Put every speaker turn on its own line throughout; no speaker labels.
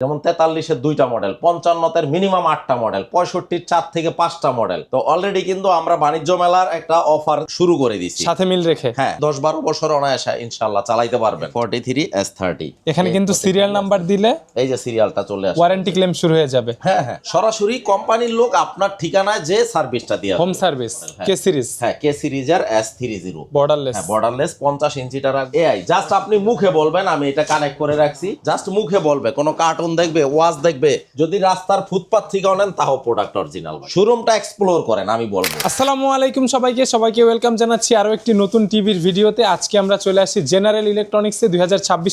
যেমন তেতাল্লিশের দুইটা মডেল পঞ্চান্নতের মিনিমাম আটটা মডেল পঁয়ষট্টির চার থেকে পাঁচটা মডেল তো অলরেডি কিন্তু আমরা বাণিজ্য মেলার একটা অফার শুরু করে দিচ্ছি
সাথে মিল রেখে?
হ্যাঁ দশ বারো বছর অনায়াসা ইনশাল্লাহ চালাইতে পারবেন। ফর্টি থ্রি এস থার্টি
এখানে কিন্তু সিরিয়াল নাম্বার দিলে
এই যে সিরিয়ালটা চলে আসে
ওয়ারেন্টি ক্লেম শুরু হয়ে যাবে।
হ্যাঁ হ্যাঁ সরাসরি কোম্পানির লোক আপনার ঠিকানায় যে সার্ভিসটা দিয়ে
হোম সার্ভিস কে সিরিজ
হ্যাঁ। কে সিরিজের এস থ্রি জিরো
বর্ডারলেস
হ্যাঁ বর্ডারলেস পঞ্চাশ ইঞ্চিটা এআই জাস্ট আপনি মুখে বলবেন আমি এটা কানেক্ট করে রাখছি। জাস্ট মুখে বলবে কোনো কার্টুন দেখবে ওয়াজ দেখবে যদি রাস্তার ফুটপাথ থেকে নেন তাও প্রোডাক্ট অরিজিনাল শোরুমটা এক্সপ্লোর করেন আমি বলব।
আসসালামু আলাইকুম সবাইকে সবাইকে ওয়েলকাম জানাচ্ছি আরও একটি নতুন টিভির ভিডিওতে। আজকে আমরা চলে আসি জেনারেল ইলেকট্রনিক্সে দুই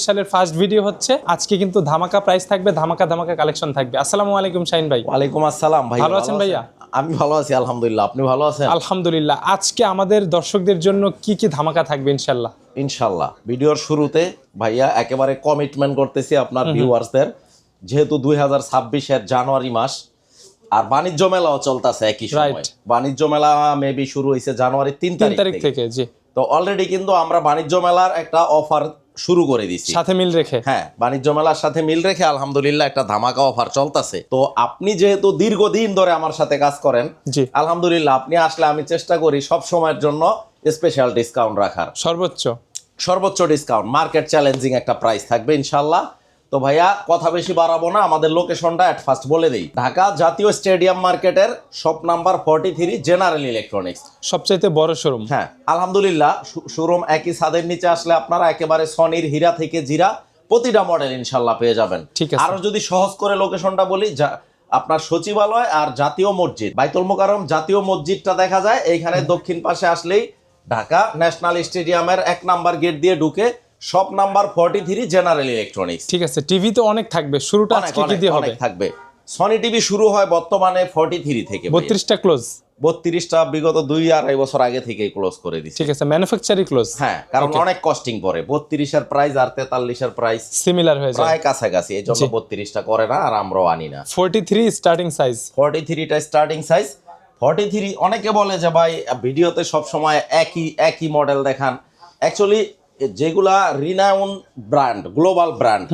সালের ফার্স্ট ভিডিও হচ্ছে। আজকে কিন্তু ধামাকা প্রাইস থাকবে ধামাকা ধামাকা কালেকশন থাকবে। আসসালামু আলাইকুম শাইন ভাই।
ওয়ালাইকুম আসসালাম ভাই
ভালো আছেন ভাইয়া?
আমি ভালো আছি আলহামদুলিল্লাহ। আপনি ভালো আছেন?
আলহামদুলিল্লাহ। আজকে আমাদের দর্শকদের জন্য কি কি ধামাকা থাকবে ইনশাল্লাহ
ইনশাল্লাহ ভিডিওর শুরুতে ভাইয়া একেবারে কমিটমেন্ট করতেছি আপনার ভিউয়ার্সদের যেহেতু দুই হাজার ছাব্বিশের জানুয়ারি মাস আর বাণিজ্য মেলাও চলতেছে একই সময়। বাণিজ্য মেলা মেবি শুরু হয়েছে জানুয়ারি তিন
তিন
তারিখ থেকে।
থেকে জি।
তো অলরেডি কিন্তু আমরা বাণিজ্য মেলার একটা অফার শুরু করে দিচ্ছি
সাথে মিল রেখে।
হ্যাঁ বাণিজ্য মেলার সাথে মিল রেখে আলহামদুলিল্লাহ একটা ধামাকা অফার চলতেছে। তো আপনি যেহেতু দীর্ঘদিন ধরে আমার সাথে কাজ করেন
জি।
আলহামদুলিল্লাহ আপনি আসলে আমি চেষ্টা করি সব সময়ের জন্য স্পেশাল ডিসকাউন্ট রাখার।
সর্বোচ্চ।
সর্বোচ্চ ডিসকাউন্ট মার্কেট চ্যালেঞ্জিং একটা প্রাইস থাকবে ইনশাল্লাহ তো ভাইয়া কথা বেশি বাড়াবো না আমাদের লোকেশনটা অ্যাট ফার্স্ট বলে দিই। ঢাকা জাতীয় স্টেডিয়াম মার্কেটের shop number forty three general electronics
সবচাইতে বড় শোরুম
হ্যাঁ আলহামদুলিল্লাহ শোরুম একই ছাদের নিচে আসলে আপনারা একেবারে সনির হীরা থেকে জিরা প্রতিটা মডেল ইনশাল্লাহ পেয়ে যাবেন।
ঠিক আছে।
আরও যদি সহজ করে লোকেশনটা বলি যা- আপনার সচিবালয় আর জাতীয় মসজিদ। বাইতুল মোকারম জাতীয় মসজিদটা দেখা যায় এইখানে দক্ষিণ পাশে আসলেই ঢাকা ন্যাশনাল স্টেডিয়ামের এক নাম্বার গেট দিয়ে ঢুকে shop number forty three general electronics
ঠিক আছে টিভি তো অনেক থাকবে শুরুটা আজকে কি দিয়ে হবে।
অনেক থাকবে সনি টিভি শুরু হয় বর্তমানে ফর্টি থ্রি থেকে
বত্রিশটা ক্লোজ
বত্রিশটা বিগত দুই আড়াই বছর আগে থেকেই ক্লোজ করে দিচ্ছে
ঠিক আছে ম্যানুফ্যাকচারি ক্লোজ
হ্যাঁ কারণ অনেক কস্টিং পড়ে। বত্রিশের প্রাইস আর তেতাল্লিশের প্রাইস
সিমিলার হয়ে যায়।
প্রায় কাছাকাছি এই জন্য বত্রিশটা করে না আর আমরাও আনি না।
Forty three starting size
forty থ্রিটা স্টার্টিং সাইজ ফর্টি থ্রি অনেকে বলে যে ভাই ভিডিওতে সব সময় একই একই মডেল দেখান। অ্যাকচুয়ালি যেগুলা রিনাউন ব্র্যান্ড গ্লোবাল ব্র্যান্ড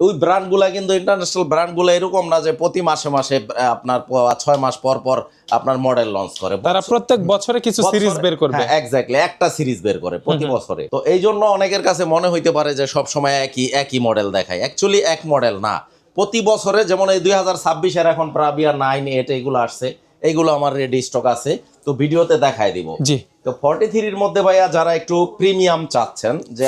ওই ব্র্যান্ডগুলা কিন্তু ইন্টারন্যাশনাল ব্র্যান্ডগুলো এরকম না যে প্রতি মাসে মাসে আপনার ছয় মাস পর পর আপনার মডেল লঞ্চ করে।
তারা প্রত্যেক বছরে কিছু সিরিজ বের করবে।
এক্স্যাক্টলি একটা সিরিজ বের করে প্রতি বছরে। তো এই জন্য অনেকের কাছে মনে হইতে পারে যে সব সময় একই একই মডেল দেখায়। অ্যাকচুয়ালি এক মডেল না। প্রতি বছরে যেমন এই দুই হাজার ছাব্বিশের এখন প্রাবিয়া নাইন এইট এইগুলো আসছে এইগুলো আমার রেডি স্টক আছে। তো ভিডিওতে দেখায় দিব।
জি।
তো ফর্টি থ্রির মধ্যে ভাইয়া যারা একটু প্রিমিয়াম চাচ্ছেন যে।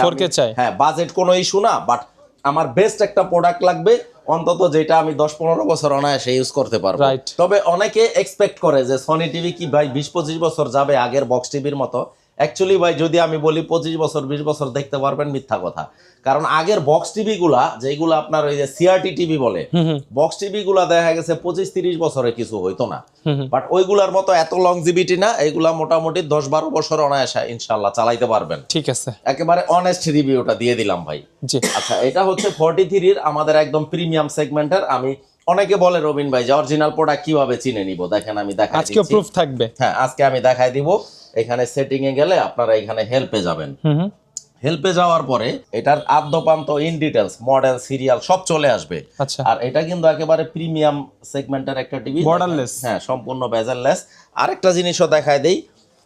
হ্যাঁ বাজেট কোনো ইস্যু না বাট আমার বেস্ট একটা প্রোডাক্ট লাগবে অন্তত যেটা আমি দশ পনেরো বছর অনায়াসে ইউজ করতে পারব. তবে অনেকে এক্সপেক্ট করে যে সনি টিভি কি ভাই বিশ পঁচিশ বছর যাবে আগের বক্স টিভির মতো অ্যাকচুয়ালি ভাই যদি আমি বলি পঁচিশ বছর বিশ বছর দেখতে পারবেন মিথ্যা কথা। কারণ আগের বক্স টিভি গুলা যেগুলো আপনার ওই যে সিআরটি টিভি বলে বক্স টিভি গুলা দেখা গেছে পঁচিশ তিরিশ বছরে কিছু হইতো না। বাট ওইগুলার মতো এত লং লংজিবিটি না এইগুলা মোটামুটি দশ বারো বছর অনায়াসা ইনশাল্লাহ চালাইতে পারবেন।
ঠিক আছে।
একেবারে অনেস্ট রিভিউটা দিয়ে দিলাম ভাই। আচ্ছা এটা হচ্ছে ফর্টি থ্রির আমাদের একদম প্রিমিয়াম সেগমেন্টের আমি অনেকে বলে রবিন ভাই যে অরিজিনাল প্রোডাক্ট কীভাবে চিনে নিব? দেখেন আমি দেখাই
আজকে প্রুফ থাকবে।
হ্যাঁ আজকে আমি দেখাই দিব। এখানে সেটিং এ গেলে আপনারা এখানে হেল্পে যাবেন। হেল্পে যাওয়ার পরে এটার আদ্যপান্ত ইন ডিটেলস মডেল সিরিয়াল সব চলে আসবে।
আচ্ছা।
আর এটা কিন্তু একেবারে প্রিমিয়াম সেগমেন্টের একটা টিভি
Borderless।
হ্যাঁ সম্পূর্ণ বেজারলেস আরেকটা জিনিসও দেখায় দেই।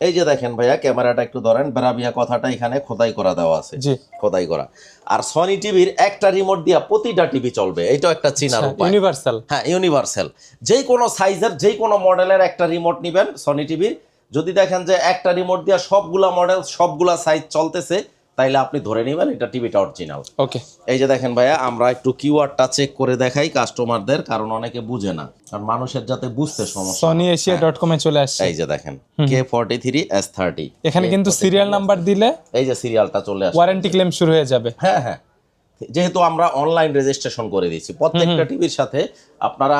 এই যে দেখেন ভাইয়া ক্যামেরাটা একটু ধরেন বেরাবিয়া কথাটা এখানে খোদাই করা দেওয়া আছে। খোদাই করা। আর সনি টিভির একটা রিমোট দিয়া প্রতিটা টিভি চলবে এটা একটা চিনার উপায়।
ইউনিভার্সাল
হ্যাঁ ইউনিভার্সাল যেই কোনো সাইজের যেই কোনো মডেলের একটা রিমোট নেবেন সনি টিভির যদি দেখেন যে একটা রিমোট দিয়া সবগুলা মডেল সবগুলা সাইজ চলতেছে তাইলে আপনি ধরে নেবেন এটা টিভিটা অরিজিনাল
ওকে
এই যে দেখেন ভাইয়া আমরা একটু কিওয়ার্ডটা চেক করে দেখাই কাস্টমারদের কারণ অনেকে বুঝে না। কারণ মানুষের যাতে বুঝতে সমস্যা
সনি এশিয়া ডট কমে চলে আসছে।
এই যে দেখেন K forty three S thirty
এখানে কিন্তু সিরিয়াল নাম্বার দিলে
এই যে সিরিয়ালটা চলে আসে
ওয়ারেন্টি ক্লেম শুরু হয়ে যাবে।
হ্যাঁ হ্যাঁ। যেহেতু আমরা অনলাইন রেজিস্ট্রেশন করে দিয়েছি প্রত্যেকটা টিভির সাথে আপনারা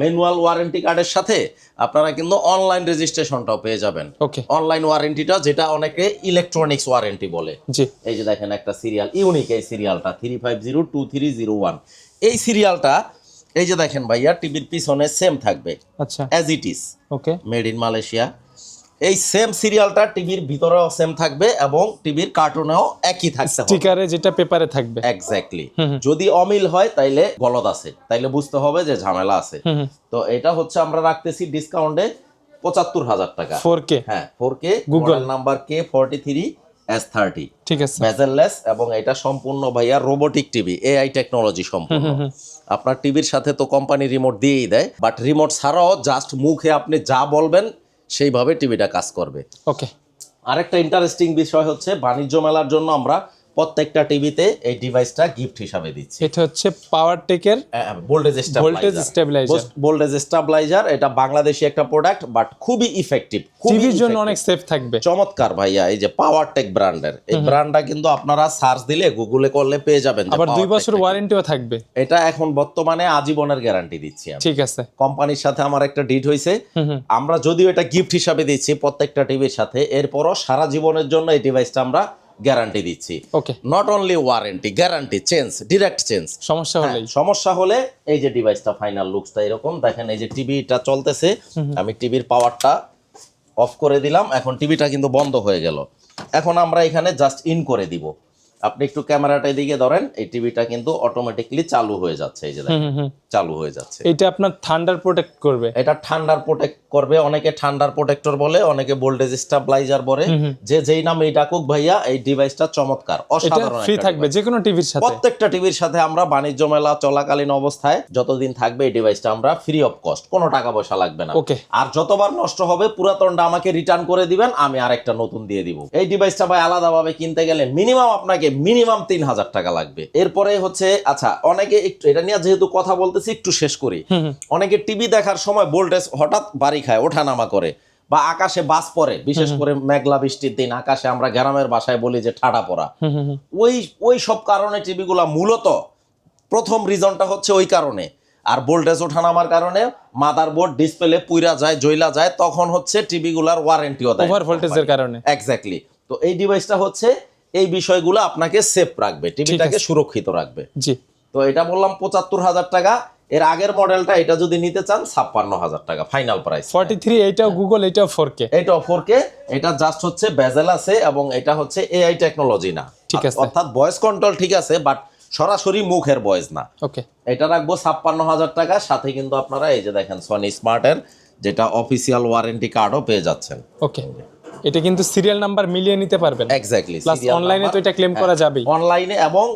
ম্যানুয়াল ওয়ারেন্টি কার্ডের সাথে আপনারা কিন্তু অনলাইন রেজিস্ট্রেশনটাও পেয়ে যাবেন।
ওকে
অনলাইন ওয়ারেন্টিটা যেটা অনেকে ইলেকট্রনিক্স ওয়ারেন্টি বলে।
জি।
এই যে দেখেন একটা সিরিয়াল ইউনিক এই সিরিয়ালটা three five zero two three zero one এই সিরিয়ালটা এই যে দেখেন ভাইয়া টিভির পিছনে সেম থাকবে।
আচ্ছা।
As it is
okay
made in Malaysia এই সেম সিরিয়ালটা টিভির ভিতরেও সেম থাকবে এবং টিভির কার্টুনেও একই থাকতে হবে।
স্টিকারে যেটা পেপারে থাকবে।
এক্স্যাক্টলি যদি অমিল হয় তাইলে গলদ আছে। তাইলে বুঝতে হবে যে ঝামেলা আছে। তো এটা হচ্ছে আমরা রাখতেছি ডিসকাউন্টে পঁচাত্তর হাজার টাকা।
ফোর কে
হ্যাঁ four K Google number K forty three S thirty
ঠিক আছে।
ভেজেললেস এবং এটা সম্পূর্ণ ভাইয়া রোবোটিক টিভি এআই টেকনোলজি সম্পূর্ণ। আপনার টিভির সাথে তো কোম্পানি রিমোট দিয়েই দেয় বাট রিমোট ছাড়াও জাস্ট মুখে আপনি যা বলবেন সেইভাবে টিভিটা কাজ করবে।
ওকে
আরেকটা ইন্টারেস্টিং বিষয় হচ্ছে বাণিজ্য মেলার জন্য আমরা প্রত্যেকটা টিভিতে এই ডিভাইসটা গিফট হিসাবে দিচ্ছি।
এটা হচ্ছে power টেকের
voltage
voltage stabiliser
voltage stabiliser এটা বাংলাদেশি একটা প্রোডাক্ট বাট খুবই ইফেক্টিভ
টিভির জন্য অনেক সেফ থাকবে।
চমৎকার ভাইয়া এই যে পাওয়ার টেক ব্র্যান্ডের এই ব্র্যান্ডটা কিন্তু আপনারা সার্চ দিলে গুগলে করলে পেয়ে যাবেন
আবার দুই বছর। ওয়ারেন্টিও থাকবে।
এটা এখন বর্তমানে আজীবনের গ্যারান্টি দিচ্ছি আমি।
ঠিক আছে।
কোম্পানির সাথে আমার একটা ডিট হয়েছে আমরা যদিও এটা গিফট হিসাবে দিচ্ছি প্রত্যেকটা টিভির সাথে এরপরও সারা জীবনের জন্য এই ডিভাইসটা আমরা গ্যারান্টি দিচ্ছি।
Okay
not only warranty guarantee change direct change
সমস্যা হলে
সমস্যা হলে এই যে ডিভাইসটা ফাইনাল লুকসটা এরকম দেখেন এই যে টিভিটা চলতেছে। আমি টিভির পাওয়ারটা অফ করে দিলাম এখন টিভিটা কিন্তু বন্ধ হয়ে গেল। এখন আমরা এখানে জাস্ট ইন করে দিব। আপনি একটু ক্যামেরাটা এদিকে ধরেন এই টিভিটা কিন্তু অটোমেটিকলি চালু হয়ে যাচ্ছে এই যে। চালু হয়ে যাচ্ছে।
এটা আপনার থান্ডার প্রোটেক্ট করবে?
এটা ঠান্ডার প্রোটেক্ট করবে অনেকে ঠান্ডার প্রোটেক্টর বলে অনেকে ভোল্টেজ স্টাবলাইজার বলে। যে যেই নামে ডাকুক ভাইয়া এই ডিভাইসটা চমৎকার
এটা
অসাধারণ
ফ্রি থাকবে যে কোনো টিভির সাথে।
প্রত্যেকটা টিভির সাথে আমরা বাণিজ্য মেলা চলাকালীন অবস্থায় যতদিন থাকবে এই ডিভাইসটা আমরা ফ্রি অফ কস্ট কোনো টাকা পয়সা লাগবে না।
ওকে
আর যতবার নষ্ট হবে পুরাতনটা আমাকে রিটার্ন করে দিবেন আমি আরেকটা নতুন দিয়ে দিব। এই ডিভাইসটা ভাই আলাদাভাবে কিনতে গেলে মিনিমাম আপনাকে মিনিমাম তিন হাজার টাকা লাগবে। এরপরে হচ্ছে আচ্ছা অনেকে একটু এটা নিয়ে যেহেতু কথা বলতেছি একটু শেষ করি। অনেকে টিভি দেখার সময় ভোল্টেজ হঠাৎ বাড়ি খায় ওঠানামা করে বা আকাশে বাস পড়ে বিশেষ করে মেঘলা বৃষ্টির দিন আকাশে আমরা গ্রামের ভাষায় বলি যে ঠাডা পড়া। ওই ওই সব কারণে টিভিগুলা মূলত প্রথম রিজনটা হচ্ছে ওই কারণে। আর ভোল্টেজ ওঠানামার কারণে মাদার বোর্ড ডিসপ্লে পুইরা যায় জইলা যায় তখন হচ্ছে টিভিগুলার ওয়ারেন্টিও দেয়।
ওভার ভোল্টেজের কারণে।
এক্স্যাক্টলি তো এই ডিভাইসটা হচ্ছে এই বিষয়গুলো আপনাকে সেফ রাখবে টিভিটাকে সুরক্ষিত রাখবে।
জি।
তো এটা বললাম পঁচাত্তর হাজার টাকা এর আগের মডেলটা এটা যদি নিতে চান ছাপ্পান্ন হাজার টাকা ফাইনাল প্রাইস
ফর্টি থ্রি এইটাও গুগল এইটাও ফোর কে
এটা ফোর কে এটা জাস্ট হচ্ছে বেজেল আছে এবং এটা হচ্ছে এআই টেকনোলজি না।
ঠিক আছে।
অর্থাৎ ভয়েস কন্ট্রোল ঠিক আছে বাট সরাসরি মুখের ভয়েস না।
ওকে
এটা রাখব ছাপ্পান্ন হাজার টাকা সাথে কিন্তু আপনারা এই যে দেখেন সনি স্মার্টের যেটা অফিসিয়াল ওয়ারেন্টি কার্ডও পেয়ে যাচ্ছেন।
ওকে এটা কিন্তু সিরিয়াল নাম্বার মিলিয়ে নিতে পারবেন।
এক্স্যাক্টলি
প্লাস অনলাইনে তো এটা ক্লেম করা যাবে
অনলাইনে এবং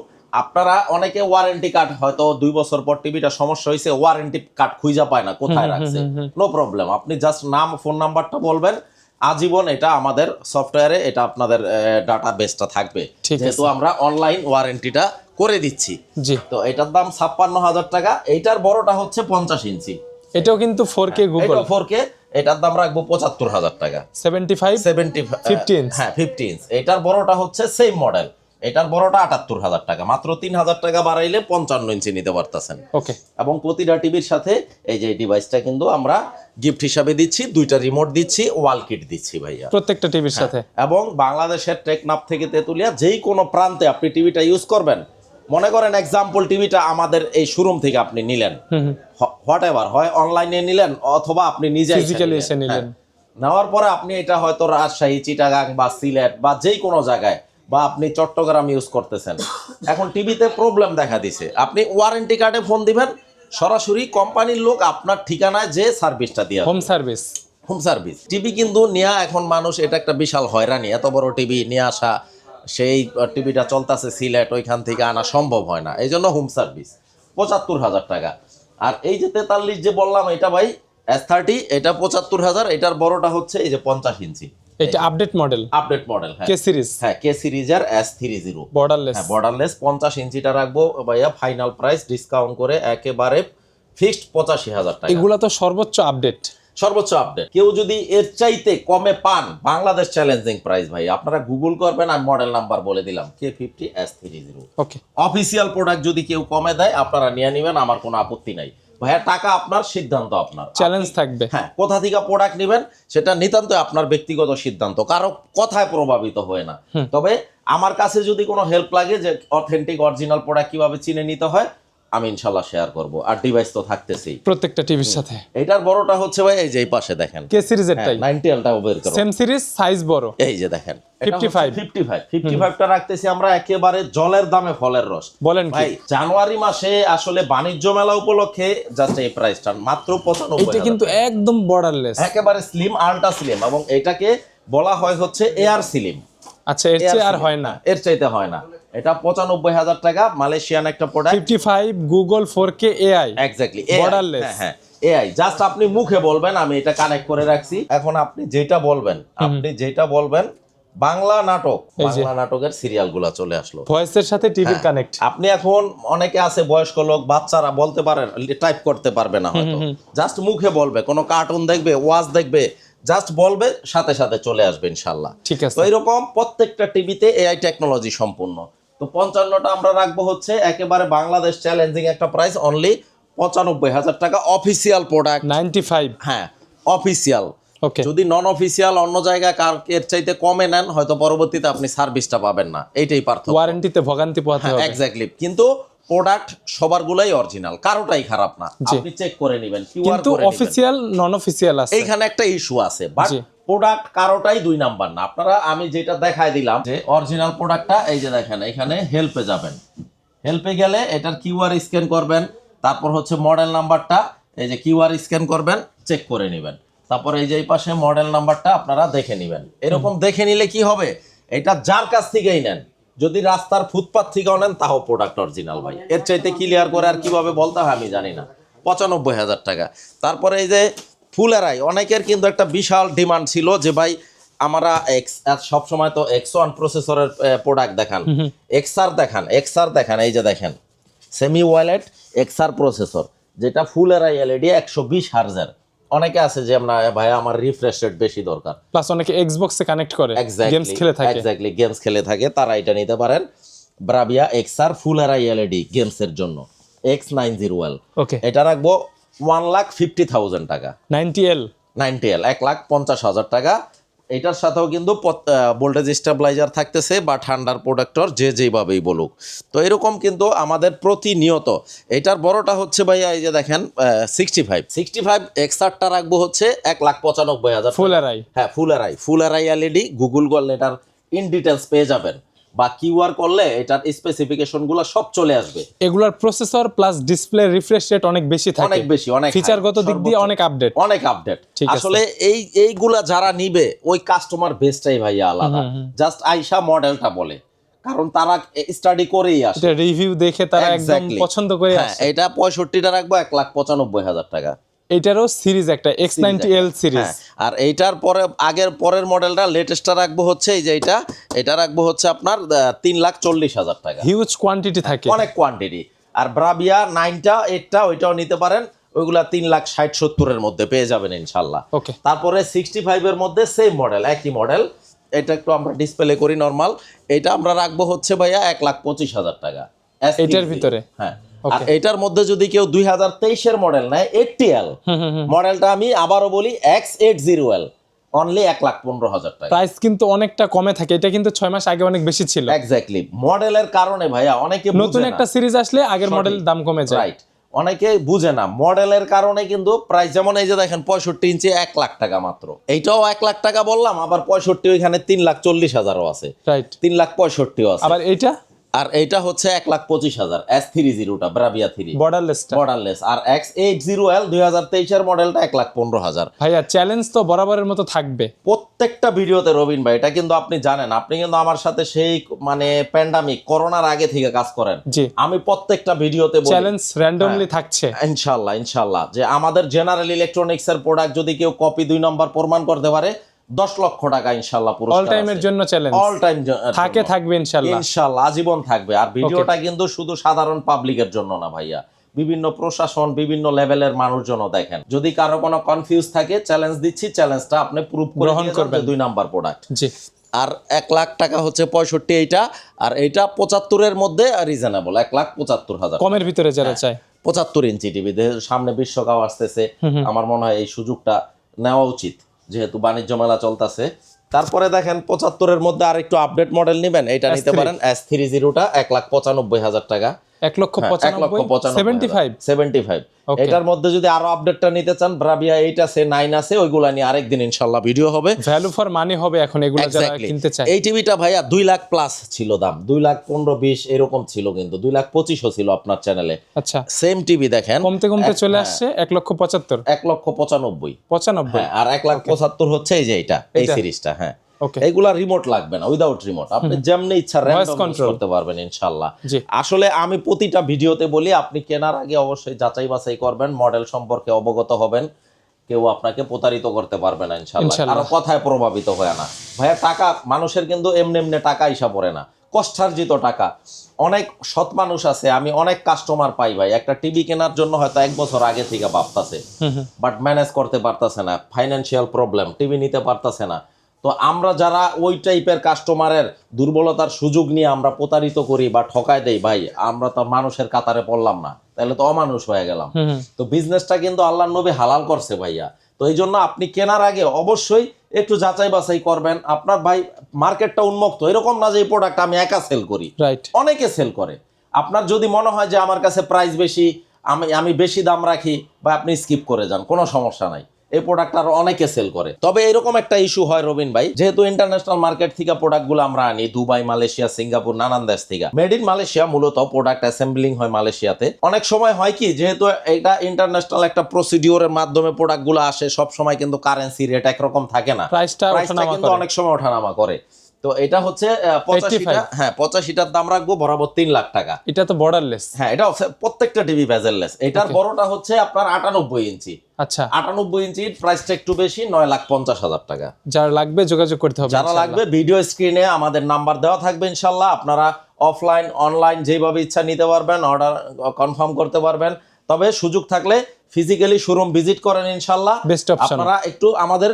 আপনারা অনেকে ওয়ারেন্টি কার্ড হয়তো দুই বছর পর টিভিটা সমস্যা হয়েছে ওয়ারেন্টি কার্ড খুঁজা পায় না কোথায় রাখছে? নো প্রবলেম আপনি জাস্ট নাম ফোন নাম্বারটা বলবেন আজীবন এটা আমাদের সফটওয়্যারে এটা আপনাদের ডাটা বেসটা থাকবে। যেহেতু আমরা অনলাইন ওয়ারেন্টিটা করে দিচ্ছি।
জি।
তো এটার দাম ছাপ্পান্ন হাজার টাকা এইটার বড়টা হচ্ছে পঞ্চাশ ইঞ্চি।
এটাও কিন্তু four K Google
four K এটার দাম রাখব পঁচাত্তর হাজার টাকা।
Seventy five
seventy
50 inch.
হ্যাঁ ফিফটি ইঞ্চ এটার বড়টা হচ্ছে সেম মডেল এটার বড়টা আটাত্তর হাজার টাকা। মাত্র তিন হাজার টাকা বাড়াইলে পঞ্চান্ন ইঞ্চি নিতে পারতেছেন।
ওকে
এবং প্রতিটা টিভির সাথে এই যে ডিভাইসটা কিন্তু আমরা গিফট হিসাবে দিচ্ছি দুইটা রিমোট দিচ্ছি ওয়াল কিট দিচ্ছি ভাইয়া।
প্রত্যেকটা টিভির সাথে?
এবং বাংলাদেশের টেকনাপ থেকে তেতুলিয়া যেই কোনো প্রান্তে আপনি টিভিটা ইউজ করবেন মনে করেন এক্সাম্পল টিভিটা আমাদের এই শোরুম থেকে আপনি নিলেন। হোয়াট এভার হয় অনলাইনে নিলেন অথবা আপনি নিজে
Physically এসে নিলেন।
হ্যাঁ। নেওয়ার পরে আপনি এটা হয়তো রাজশাহী চিটাগাং বা সিলেট বা যেই কোনো জায়গায় বা আপনি চট্টগ্রাম ইউজ করতেছেন। এখন টিভিতে প্রবলেম দেখা দিছে। আপনি ওয়ারেন্টি কার্ডে ফোন দিবেন সরাসরি কোম্পানির লোক আপনার ঠিকানায় যে সার্ভিসটা দিয়ে
home service
home service TV কিন্তু নেওয়া এখন মানুষ এটা একটা বিশাল হয়রানি। এত বড় টিভি নিয়ে আসা সেই টিভিটা চলতেছে সিলেট ওইখান থেকে আনা সম্ভব হয় না। এই জন্য হোম সার্ভিস পঁচাত্তর হাজার টাকা। আর এই যে তেতাল্লিশ যে বললাম এটা ভাই এস থার্টি এটা পঁচাত্তর হাজার এটার বড়টা হচ্ছে এই যে পঞ্চাশ ইঞ্চি।
এটা আপডেট মডেল
আপডেট মডেল হ্যাঁ।
কে সিরিজ
হ্যাঁ কে সিরিজের এস থ্রি জিরো
বর্ডারলেস
হ্যাঁ বর্ডারলেস পঞ্চাশ ইঞ্চিটা রাখব ভাইয়া ফাইনাল প্রাইস ডিসকাউন্ট করে একেবারে ফিক্সড পঁচাশি হাজার টাকা।
এগুলা তো সর্বোচ্চ আপডেট
সর্বোচ্চ আপডেট কেউ যদি এর চাইতে কমে পান বাংলাদেশ চ্যালেঞ্জিং প্রাইস ভাই আপনারা গুগল করবেন আর মডেল নাম্বার বলে দিলাম K fifty S three zero
okay
official product যদি কেউ কমে দেয় আপনারা নিয়ে নেবেন আমার কোনো আপত্তি নাই। ভাইয়া টাকা আপনার সিদ্ধান্ত আপনার।
চ্যালেঞ্জ থাকবে।
হ্যাঁ কোথা থেকে প্রোডাক্ট নেবেন সেটা নিতান্ত আপনার ব্যক্তিগত সিদ্ধান্ত কারও কথায় প্রভাবিত হয় না। তবে আমার কাছে যদি কোনো হেল্প লাগে যে অথেন্টিক অরিজিনাল প্রোডাক্ট কীভাবে চিনে নিতে হয় আমি ইনশাল্লাহ শেয়ার করব। আর ডিভাইস তো থাকতেছেই।
প্রত্যেকটা টিভির সাথে।
এটার বড়টা হচ্ছে ভাই এই যে এই পাশে দেখেন।
কে সিরিজেরটাই?
নাইনটি এলটাও বের করো।
সেম সিরিজ সাইজ বড়।
এই যে দেখেন।
55
ফিফটি ফাইভ ফিফটি ফাইভটা রাখতেছি আমরা একেবারে জলের দামে ফলের রস।
বলেন কি?
ভাই জানুয়ারি মাসে আসলে বাণিজ্য মেলা উপলক্ষে জাস্ট এই প্রাইসটা মাত্র পঁচানব্বই
এটা কিন্তু একদম বর্ডারলেস
একেবারে স্লিম আল্ট্রা স্লিম এবং এটাকে বলা হয় হচ্ছে এয়ার স্লিম
আচ্ছা এর চেয়ে আর হয় না।
এর চাইতে হয় না। এটা পঁচানব্বই হাজার টাকা মালয়েশিয়ান একটা product
fifty five Google four K AI.
Exactly. হ্যাঁ হ্যাঁ এআই। জাস্ট আপনি মুখে বলবেন আমি এটা কানেক্ট করে রাখছি। এখন আপনি যেটা বলবেন আপনি যেটা বলবেন বাংলা নাটক বাংলা নাটকের সিরিয়ালগুলা চলে আসলো।
ভয়েসের সাথে টিভির
হ্যাঁ।
কানেক্ট
আপনি এখন অনেকে আছে বয়স্ক লোক বাচ্চারা বলতে পারেন টাইপ করতে পারবে না হয়তো। জাস্ট মুখে বলবে কোনো কার্টুন দেখবে ওয়াজ দেখবে জাস্ট বলবে সাথে সাথে চলে আসবে ইনশাল্লাহ
ঠিক আছে।
তো এরকম প্রত্যেকটা টিভিতে এআই টেকনোলজি সম্পূর্ণ। তো পঞ্চান্নটা আমরা রাখব হচ্ছে একেবারে বাংলাদেশ চ্যালেঞ্জিং একটা প্রাইস অনলি পঁচানব্বই হাজার টাকা অফিসিয়াল প্রোডাক্ট
নাইনটি ফাইভ
হ্যাঁ অফিসিয়াল
ওকে
যদি নন অফিসিয়াল অন্য জায়গায় কার এর চাইতে কমে নেন হয়তো পরবর্তীতে আপনি সার্ভিসটা পাবেন না। এইটাই পার্থক্য।
ওয়ারেন্টিতে ভোগান্তি পোহাতে হবে।
এক্স্যাক্টলি কিন্তু প্রোডাক্ট সবার গুলাই অরিজিনাল কারোটাই খারাপ না। আপনি চেক করে নেবেন
কিন্তু অফিসিয়াল নন অফিসিয়াল আছে।
এইখানে একটা ইস্যু আছে বাট। প্রোডাক্ট কারোটাই দুই নাম্বার না। আপনারা, আমি যেটা দেখায় দিলাম যে অরিজিনাল প্রোডাক্টটা এই যে দেখেন, এখানে হেল্পে যাবেন। হেল্পে গেলে এটার কিউআর স্ক্যান করবেন, তারপর হচ্ছে মডেল নাম্বারটা এই যে কিউআর স্ক্যান করবেন চেক করে নেবেন। তারপর এই যে এই পাশে মডেল নাম্বারটা আপনারা দেখে নেবেন। এরকম দেখে নিলে কি হবে? এটা যার কাছ থেকেই নেন। যদি রাস্তার ফুটপাথ থেকেও নেন তাও প্রোডাক্ট অরিজিনাল ভাই। এর চাইতে ক্লিয়ার করে আর কীভাবে বলতে হয় আমি জানি না। পঁচানব্বই হাজার টাকা। তারপরে এই যে ফুলেরাই। অনেকের কিন্তু একটা বিশাল ডিমান্ড ছিল যে ভাই আমরা এক্স সব সময় তো এক্স ওয়ান প্রসেসরের প্রোডাক্ট দেখান। এক্সআর দেখান এক্সআর দেখান এই যে দেখেন সেমি ওয়ালেট এক্সআর প্রসেসর যেটা ফুল এরাই এলইডি একশো বিশ হার্জের। অনেকে আছে যে আমরা ভাই আমার রিফ্রেশ রেট বেশি দরকার।
প্লাস অনেকে এক্সবক্সে কানেক্ট করে গেমস খেলে থাকে।
এক্স্যাক্টলি গেমস খেলে থাকে তারা এটা নিতে পারেন। ব্রাভিয়া এক্সআর ফুল এরাই এলইডি গেমসের জন্য X nine zero L
okay
এটা রাখব ওয়ান লাখ ফিফটি থাউজেন্ড টাকা।
Ninety L.
নাইনটি এল এক লাখ পঞ্চাশ হাজার টাকা। এটার সাথেও কিন্তু ভোল্টেজ স্টেবিলাইজার থাকতেছে বা ঠান্ডার প্রোডাক্টর যে যেভাবেই বলুক। তো এরকম কিন্তু আমাদের প্রতিনিয়ত। এটার বড়টা হচ্ছে ভাইয়া এই যে দেখেন সিক্সটি ফাইভ সিক্সটি ফাইভ এক্সারটা রাখব হচ্ছে এক লাখ পঁচানব্বই হাজার
ফুল আরাই
হ্যাঁ ফুল আরাই ফুল আরাই এলইডি গুগল করলে এটার ইন ডিটেলস পেয়ে যাবেন। বা কিউআর করলে এটার স্পেসিফিকেশনগুলো সব চলে আসবে।
এগুলার processor plus display refresh rate অনেক বেশি থাকে।
অনেক বেশি অনেক
ফিচারগত দিক দিয়ে অনেক আপডেট
অনেক আপডেট
ঠিক
আসলে এই এইগুলা যারা নিবে ওই কাস্টমার বেসটাই ভাইয়া আলাদা। জাস্ট আইসা মডেলটা বলে। কারণ তারা স্টাডি করেই আসে।
রিভিউ দেখে তারা একদম পছন্দ করে
হ্যাঁ
আসে।
এটা পঁয়ষট্টিটা রাখব এক লাখ পঁচানব্বই হাজার টাকা।
এটারও সিরিজ একটা এক্স নাইনটি এল সিরিজ।
আর এইটার পরে আগের পরের মডেলটা লেটেস্টটা রাখব হচ্ছে এই যে এটা এটা রাখব হচ্ছে আপনার তিন লাখ চল্লিশ হাজার টাকা।
হিউজ কোয়ান্টিটি থাকে।
অনেক কোয়ান্টিটি আর ব্রাভিয়া নাইনটা এইটটা ওইটাও নিতে পারেন। ওইগুলা তিন লাখ ষাট সত্তরের মধ্যে পেয়ে যাবেন ইনশাল্লাহ
ওকে
তারপরে সিক্সটি ফাইভের মধ্যে সেম মডেল একই মডেল এটা একটু আমরা ডিসপ্লে করি নর্মাল এটা আমরা রাখব হচ্ছে ভাইয়া এক লাখ পঁচিশ হাজার টাকা। S30
এটার ভিতরে?
হ্যাঁ। আর এটার মধ্যে যদি কেউ দুই হাজার তেইশের মডেল নেয় এইটটি এল মডেলটা আমি আবারও বলি X eight zero L only এক লাখ পনেরো হাজার টাকা।
প্রাইস কিন্তু অনেকটা কমে থাকে এটা কিন্তু ছয় মাস আগে অনেক বেশি ছিল।
এক্স্যাক্টলি মডেলের কারণে ভাইয়া অনেকে
নতুন একটা সিরিজ আসলে আগের মডেল দাম কমে যায়।
রাইট অনেকে বুঝে না। মডেলের কারণে কিন্তু প্রাইস যেমন এই যে দেখেন পঁয়ষট্টি ইঞ্চি এক লাখ টাকা মাত্র। এইটাও এক লাখ টাকা বললাম আবার পঁয়ষট্টি ওইখানে তিন লাখ চল্লিশ হাজারও আছে। তিন লাখ পঁয়ষট্টিও আছে।
আবার এইটা?
আর এটা হচ্ছে এক লাখ পঁচিশ হাজার এস থ্রি জিরোটা ব্রাভিয়া থ্রি
বর্ডারলেসটা
মডেললেস আর এক্স এইট জিরো এল দুই হাজার তেইশের মডেলটা এক লাখ পনেরো হাজার।
ভাইয়া চ্যালেঞ্জ তো বরাবরের মতো থাকবে।
প্রত্যেকটা ভিডিওতে রবিন ভাই এটা কিন্তু আপনি জানেন আপনি কিন্তু আমার সাথে সেই মানে প্যান্ডামিক করোনার আগে থেকে কাজ করেন।
জি।
আমি প্রত্যেকটা ভিডিওতে
চ্যালেঞ্জ র্যান্ডমলি। থাকছে।
ইনশাল্লাহ ইনশাল্লাহ। যে আমাদের জেনারেল ইলেকট্রনিক্স এর প্রোডাক্ট যদি কেউ কপি দুই নম্বর প্রমাণ করতে পারে দশ লক্ষ টাকা ইনশাল্লাহ
অল টাইমের জন্য চ্যালেঞ্জ
অল টাইম
থাকে থাকবে ইনশাল্লাহ।
ইনশাল্লাহ আজীবন থাকবে। আর ভিডিওটা কিন্তু শুধু সাধারণ পাবলিকের জন্য না ভাইয়া। বিভিন্ন প্রশাসন বিভিন্ন লেভেলের মানুষজনও দেখেন। যদি কারও কোনো কনফিউজ থাকে চ্যালেঞ্জ দিচ্ছি চ্যালেঞ্জটা আপনি প্রুভ
গ্রহণ করবেন।
দুই নাম্বার প্রোডাক্ট
জি।
আর এক লাখ টাকা হচ্ছে পঁয়ষট্টি এইটা। আর এইটা পঁচাত্তরের মধ্যে রিজনেবল এক লাখ পঁচাত্তর হাজার।
কমের ভিতরে যারা চায়।
পঁচাত্তর ইঞ্চি টিভি। সামনে বিশ্বকাপ আসতেছে। আমার মনে হয় এই সুযোগটা নেওয়া উচিত। যেহেতু বাণিজ্য মেলা চলতেছে। তারপরে দেখেন পঁচাত্তরের মধ্যে আর একটু আপডেট মডেল নেবেন এটা নিতে পারেন এস থ্রি জিরোটা এক লাখ পঁচানব্বই হাজার টাকা।
এক লক্ষ
হ্যাঁ, এক লক্ষ
পঁচানব্বই সেভেন্টি ফাইভ
এটার মধ্যে যদি আরও আপডেটটা নিতে চান ব্রাভিয়া এইট আছে নাইন আছে ওইগুলা নিয়ে আরেকদিন ইনশাল্লাহ ভিডিও হবে।
ভ্যালু ফর মানি হবে এখন এগুলো যারা কিনতে চায়।
এই টিভিটা ভাইয়া দুই লাখ প্লাস ছিল দাম। দুই লাখ পনেরো বিশ এরকম ছিল কিন্তু দুই লাখ পঁচিশও ছিল আপনার চ্যানেলে
আচ্ছা।
সেম টিভি দেখেন।
কমতে কমতে চলে
হ্যাঁ,
আসছে এক লক্ষ পঁচাত্তর।
এক লক্ষ পঁচানব্বই।
পঁচানব্বই।
হ্যাঁ আর এক লাখ পঁচাত্তর হচ্ছে এই যে এইটা এই? সিরিজটা হ্যাঁ।
ওকে
এইগুলা রিমোট লাগবে না উইদাউট রিমোট আপনি যেমনি ইচ্ছা র্যান্ডম. করতে পারবেন ইনশাআল্লাহ। আসলে আমি প্রতিটা ভিডিওতে বলি আপনি কেনার আগে অবশ্যই যাচাই বাছাই করবেন মডেল সম্পর্কে অবগত হবেন। কেউ আপনাকে প্রতারিত করতে পারবে না ইনশাআল্লাহ। আর কথায় প্রভাবিত হয় না। ভাইয়া টাকা মানুষের কিন্তু এমনি এমনি টাকা হিসাব পড়ে না। কষ্টার্জিত টাকা। অনেক সৎ মানুষ আছে আমি অনেক কাস্টমার পাই ভাই। একটা টিভি কেনার জন্য হয়তো এক বছর আগে থেকে ভাবতাছে। বাট ম্যানেজ করতে পারতাছে না। ফাইন্যান্সিয়াল প্রবলেম টিভি নিতে পারতাছে না। তো আমরা যারা ওই টাইপের কাস্টমারের দুর্বলতার সুযোগ নিয়ে আমরা প্রতারিত করি বা ঠকায় দেই ভাই আমরা তো মানুষের কাতারে পড়লাম না। তাহলে তো অমানুষ হয়ে গেলাম। তো বিজনেসটা কিন্তু আল্লাহ নবী হালাল করছে ভাইয়া। তো এই জন্য আপনি কেনার আগে অবশ্যই একটু যাচাই বাছাই করবেন। আপনার ভাই মার্কেটটা উন্মুক্ত এরকম না যে এই প্রোডাক্ট আমি একা সেল করি।
রাইট
অনেকে সেল করে। আপনার যদি মনে হয় যে আমার কাছে প্রাইস বেশি আমি আমি বেশি দাম রাখি বা আপনি স্কিপ করে যান কোনো সমস্যা নাই। এই প্রোডাক্ট আর অনেকে সেল করে। তবে এরকম একটা ইস্যু হয় রবিন ভাই যেহেতু ইন্টারন্যাশনাল মার্কেট থেকে প্রোডাক্টগুলো আমরা আনি দুবাই মালয়েশিয়া সিঙ্গাপুর নানান দেশ থেকে। মেড ইন মালয়েশিয়া মূলত প্রোডাক্ট অ্যাসেম্বলিং হয় মালয়েশিয়াতে। অনেক সময় হয় কি যেহেতু এটা ইন্টারন্যাশনাল একটা প্রসিডিওরের মাধ্যমে প্রোডাক্টগুলো আসে সব সময় কিন্তু কারেন্সি রেট একরকম থাকে না।
প্রাইসটা
প্রাইসটা কিন্তু অনেক সময় ওঠানামা করে। তো এটা হচ্ছে পঁচাশিটা হ্যাঁ পঁচাশিটার দাম রাখব বরাবর তিন লাখ টাকা।
এটা তো বর্ডারলেস
হ্যাঁ এটা প্রত্যেকটা টিভি ভেজেললেস এটার বড়টা হচ্ছে আপনার আটানব্বই ইঞ্চি।
আচ্ছা।
আটানব্বই ইঞ্চির প্রাইসটা একটু বেশি নয় লাখ পঞ্চাশ হাজার টাকা।
যার লাগবে যোগাযোগ করতে হবে
যারা লাগবে ভিডিও স্ক্রিনে আমাদের নাম্বার দেওয়া থাকবে ইনশাল্লাহ আপনারা অফলাইন অনলাইন যেভাবে ইচ্ছা নিতে পারবেন অর্ডার কনফার্ম করতে পারবেন। তবে সুযোগ থাকলে ফিজিক্যালি শোরুম ভিজিট করেন ইনশাল্লাহ
বেস্ট
আপনারা একটু আমাদের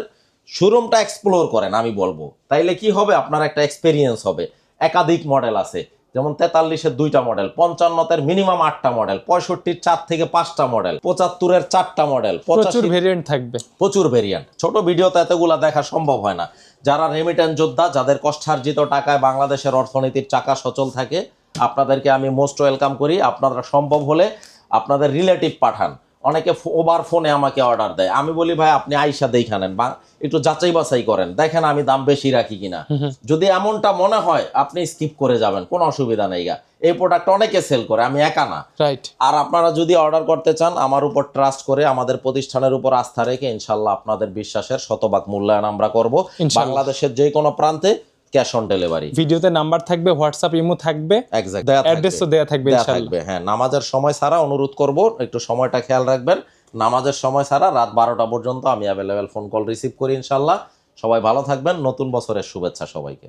শোরুমটা এক্সপ্লোর করেন আমি বলব। তাইলে কি হবে? আপনার একটা এক্সপেরিয়েন্স হবে। একাধিক মডেল আছে। যেমন তেতাল্লিশের দুইটা মডেল পঞ্চান্নতের মিনিমাম আটটা মডেল পঁয়ষট্টির চার থেকে পাঁচটা মডেল পঁচাত্তরের চারটা মডেল
প্রচুর ভেরিয়েন্ট থাকবে।
প্রচুর ভেরিয়েন্ট ছোট ভিডিওতে এতগুলা দেখা সম্ভব হয় না। যারা রেমিটেন্স যোদ্ধা যাদের কষ্টার্জিত টাকায় বাংলাদেশের অর্থনীতির চাকা সচল থাকে আপনাদেরকে আমি মোস্ট ওয়েলকাম করি। আপনারা সম্ভব হলে আপনাদের রিলেটিভ পাঠান। অনেকে ওভার ফোনে আমাকে অর্ডার দেয়। আমি বলি ভাই আপনি আইসা দেখে নেন বা একটু যাচাই বাছাই করেন। দেখেন আমি দাম বেশি রাখি কিনা। যদি এমনটা মনে হয় আপনি স্কিপ করে যাবেন। কোনো অসুবিধা নেই গা। এই প্রোডাক্ট অনেকে সেল করে আমি একা না।
রাইট
আর আপনারা যদি অর্ডার করতে চান আমার উপর ট্রাস্ট করে আমাদের প্রতিষ্ঠানের উপর আস্থা রেখে ইনশাল্লাহ আপনাদের বিশ্বাসের শতভাগ মূল্যায়ন আমরা করব। বাংলাদেশের যে কোনো প্রান্তে ক্যাশ অন ডেলিভারি।
ভিডিওতে নাম্বার থাকবে হোয়াটসঅ্যাপ ইমো থাকবে। অ্যাড্রেসও দেওয়া থাকবে
থাকবে হ্যাঁ নামাজের সময় ছাড়া অনুরোধ করব একটু সময়টা খেয়াল রাখবেন। নামাজের সময় ছাড়া রাত বারোটা পর্যন্ত আমি অ্যাভেলেবেল ফোন কল রিসিভ করি ইনশাল্লাহ। সবাই ভালো থাকবেন নতুন বছরের শুভেচ্ছা সবাইকে।